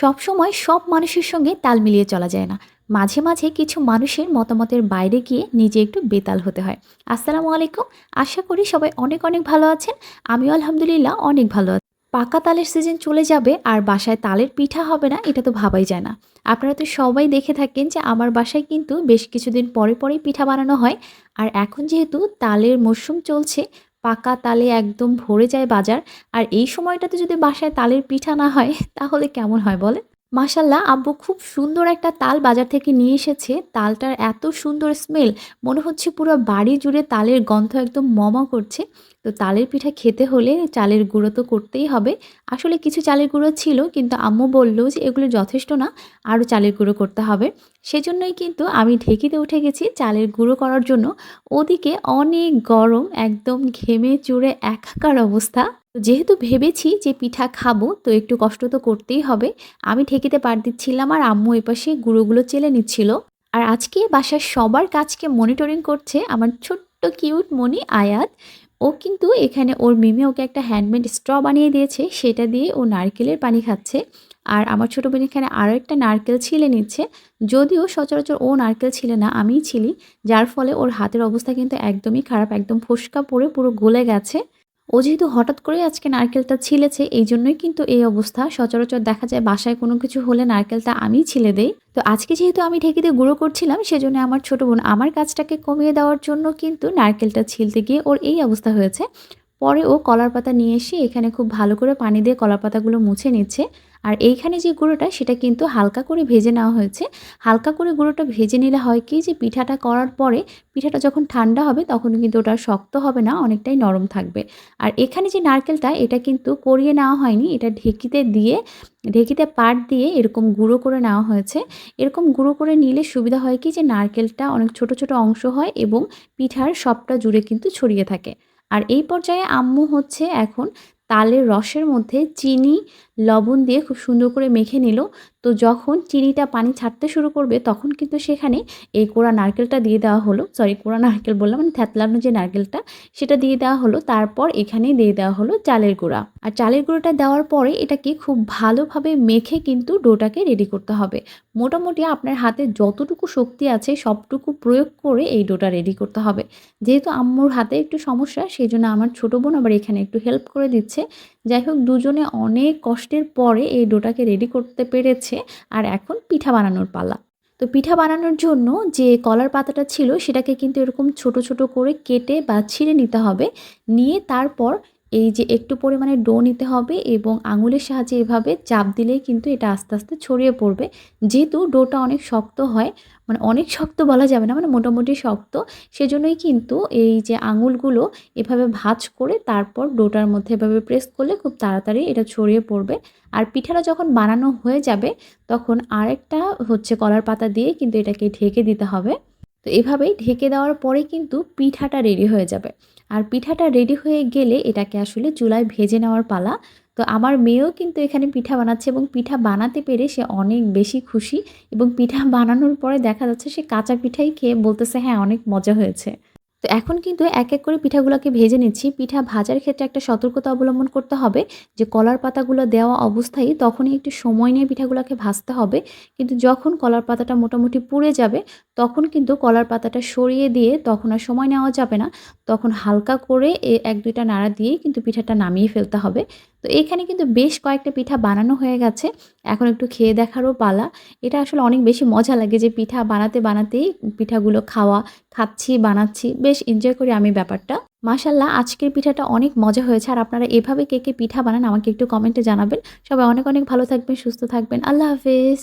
সবসময় সব মানুষের সঙ্গে তাল মিলিয়ে চলা যায় না। মাঝে মাঝে কিছু মানুষের মতামতের বাইরে গিয়ে নিজে একটু বেতাল হতে হয়। আসসালামু আলাইকুম। আশা করি সবাই অনেক অনেক ভালো আছেন। আমিও আলহামদুলিল্লাহ অনেক ভালো আছি। পাকা তালের সিজন চলে যাবে আর বাসায় তালের পিঠা হবে না, এটা তো ভাবাই যায় না। আপনারা তো সবাই দেখে থাকেন যে আমার বাসায় কিন্তু বেশ কিছুদিন পরে পরেই পিঠা বানানো হয়। আর এখন যেহেতু তালের মরশুম চলছে পাকা তালে একদম ভরে যায় বাজার। আর এই সময়টাতে যদি বাসায় তালের পিঠা না হয়, তাহলে কেমন হয় বলে মাশাল্লাহ, আব্বু খুব সুন্দর একটা তাল বাজার থেকে নিয়ে এসেছে। তালটার এত সুন্দর স্মেল, মনে হচ্ছে পুরো বাড়ি জুড়ে তালের গন্ধ একদম মমা করছে। তো তালের পিঠা খেতে হলে চালের গুঁড়ো তো করতেই হবে। আসলে কিছু চালের গুঁড়ো ছিল, কিন্তু আম্মু বলল যে এগুলো যথেষ্ট না, আরও চালের গুঁড়ো করতে হবে। সেজন্যই কিন্তু আমি ঢেকিতে উঠে গেছি চালের গুঁড়ো করার জন্য। ওদিকে অনেক গরম, একদম ঘেমে চুড়ে একাকার অবস্থা। তো যেহেতু ভেবেছি যে পিঠা খাব, তো একটু কষ্ট তো করতেই হবে। আমি ঠেকিতে পার দিচ্ছিলাম আর আম্মু এপাশে গুঁড়োগুলো চেলে নিচ্ছিল। আর আজকে বাসার সবার কাজকে মনিটরিং করছে আমার ছোট্ট কিউট মনি আয়াত। ও কিন্তু এখানে ওর মিমি ওকে একটা হ্যান্ডমেড স্ট্র বানিয়ে দিয়েছে, সেটা দিয়ে ও নারকেলের পানি খাচ্ছে। আর আমার ছোটো বোন এখানে আরও একটা নারকেল ছিলে নিচ্ছে। যদিও সচরাচর ও নারকেল ছিলে না, আমিই ছিলি। যার ফলে ওর হাতের অবস্থা কিন্তু একদমই খারাপ, একদম ফোসকা পড়ে পুরো গলে গেছে। ও যেহেতু হঠাৎ করে আজকে নারকেলটা ছিলেছে, এই জন্যই কিন্তু এই অবস্থা। সচরাচর দেখা যায় বাসায় কোনো কিছু হলে নারকেলটা আমি ছিলে দেই। তো আজকে যেহেতু আমি ঢেকিতে গুঁড়ো করছিলাম, সেজন্য আমার ছোটো বোন আমার কাজটাকে কমিয়ে দেওয়ার জন্য কিন্তু নারকেলটা ছিলতে গিয়ে ওর এই অবস্থা হয়েছে। পরে ও কলার পাতা নিয়ে এসে এখানে খুব ভালো করে পানি দিয়ে কলার পাতাগুলো মুছে নিচ্ছে। আর এইখানে যে গুঁড়োটা, সেটা কিন্তু হালকা করে ভেজে নেওয়া হয়েছে। হালকা করে গুঁড়োটা ভেজে নিলে হয় কি যে, পিঠাটা করার পরে পিঠাটা যখন ঠান্ডা হবে, তখন কিন্তু ওটা শক্ত হবে না, অনেকটাই নরম থাকবে। আর এখানে যে নারকেলটা, এটা কিন্তু করিয়ে নেওয়া হয়নি। এটা ঢেকিতে দিয়ে, ঢেকিতে পাট দিয়ে এরকম গুঁড়ো করে নেওয়া হয়েছে। এরকম গুঁড়ো করে নিলে সুবিধা হয় কি যে, নারকেলটা অনেক ছোট ছোট অংশ হয় এবং পিঠার সবটা জুড়ে কিন্তু ছড়িয়ে থাকে। আর এই পর্যায়ে আম্মু হচ্ছে এখন তালের রসের মধ্যে চিনি লবণ দিয়ে খুব সুন্দর করে মেখে নিল। তো যখন চিনিটা পানি ছাড়তে শুরু করবে, তখন কিন্তু সেখানে এই কোড়া নারকেলটা দিয়ে দেওয়া হলো। সরি কোড়া নারকেল বললাম মানে থ্যাতলানো যে নারকেলটা, সেটা দিয়ে দেওয়া হলো। তারপর এখানে দিয়ে দেওয়া হলো চালের গুঁড়া। আর চালের গুঁড়োটা দেওয়ার পরে এটাকে খুব ভালোভাবে মেখে কিন্তু ডোটাকে রেডি করতে হবে। মোটামুটি আপনার হাতে যতটুকু শক্তি আছে, সবটুকু প্রয়োগ করে এই ডোটা রেডি করতে হবে। যেহেতু আম্মুর হাতে একটু সমস্যা, সেই জন্য আমার ছোটো বোন আবার এখানে একটু হেল্প করে দিচ্ছে। যাই হোক, দুজনে অনেক কষ্টের পরে এই ডোটাকে রেডি করতে পেরেছে আর এখন পিঠা বানানোর পালা। তো পিঠা বানানোর জন্য যে কলার পাতাটা ছিল সেটাকে কিন্তু এরকম ছোট ছোট করে কেটে বা ছিঁড়ে নিতে হবে। নিয়ে তারপর এই যে একটু পরিমাণে ডো নিতে হবে এবং আঙুলের সাহায্যে এভাবে চাপ দিলেই কিন্তু এটা আস্তে আস্তে ছড়িয়ে পড়বে। যেহেতু ডোটা অনেক শক্ত হয় মানে অনেক শক্ত বলা যাবে না মানে মোটামুটি শক্ত, সেজন্যই কিন্তু এই যে আঙুলগুলো এভাবে ভাজ করে তারপর ডোটার মধ্যে এভাবে প্রেস করলে খুব তাড়াতাড়ি এটা ছড়িয়ে পড়বে। আর পিঠাটা যখন বানানো হয়ে যাবে, তখন আরেকটা হচ্ছে কলার পাতা দিয়ে কিন্তু এটাকে ঢেকে দিতে হবে। তো এভাবেই ঢেকে দেওয়ার পরে কিন্তু পিঠাটা রেডি হয়ে যাবে। আর পিঠাটা রেডি হয়ে গেলে এটাকে আসলে চুলায় ভেজে নেওয়ার পালা। তো আমার মেয়েও কিন্তু এখানে পিঠা বানাচ্ছে এবং পিঠা বানাতে পেরে সে অনেক বেশি খুশি এবং পিঠা বানানোর পরে দেখা যাচ্ছে সে কাঁচা পিঠাই খেয়ে বলতেছে হ্যাঁ অনেক মজা হয়েছে। তো এখন কিন্তু এক এক করে পিঠাগুলোকে ভেজে নিচ্ছি। পিঠা ভাজার ক্ষেত্রে একটা সতর্কতা অবলম্বন করতে হবে যে কলার পাতাগুলো দেওয়া অবস্থায় তখনই একটু সময় নিয়ে পিঠাগুলোকে ভাজতে হবে। কিন্তু যখন কলার পাতাটা মোটামুটি পুড়ে যাবে তখন কিন্তু কলার পাতাটা সরিয়ে দিয়ে তখন আর সময় নেওয়া যাবে না। তখন হালকা করে এক দুইটা নাড়া দিয়েই কিন্তু পিঠাটা নামিয়ে ফেলতে হবে। তো এখানে কিন্তু বেশ কয়েকটা পিঠা বানানো হয়ে গেছে। এখন একটু খেয়ে দেখারও পালা। এটা আসলে অনেক বেশি মজা লাগে যে পিঠা বানাতে বানাতেই পিঠাগুলো খাওয়া, খাচ্ছি, বানাচ্ছি। বেশ এনজয় করি আমি ব্যাপারটা। মাশাল্লাহ আজকের পিঠাটা অনেক মজা হয়েছে। আর আপনারা এভাবে কে কে পিঠা বানান আমাকে একটু কমেন্টে জানাবেন। সবাই অনেক অনেক ভালো থাকবেন, সুস্থ থাকবেন। আল্লাহ হাফেজ।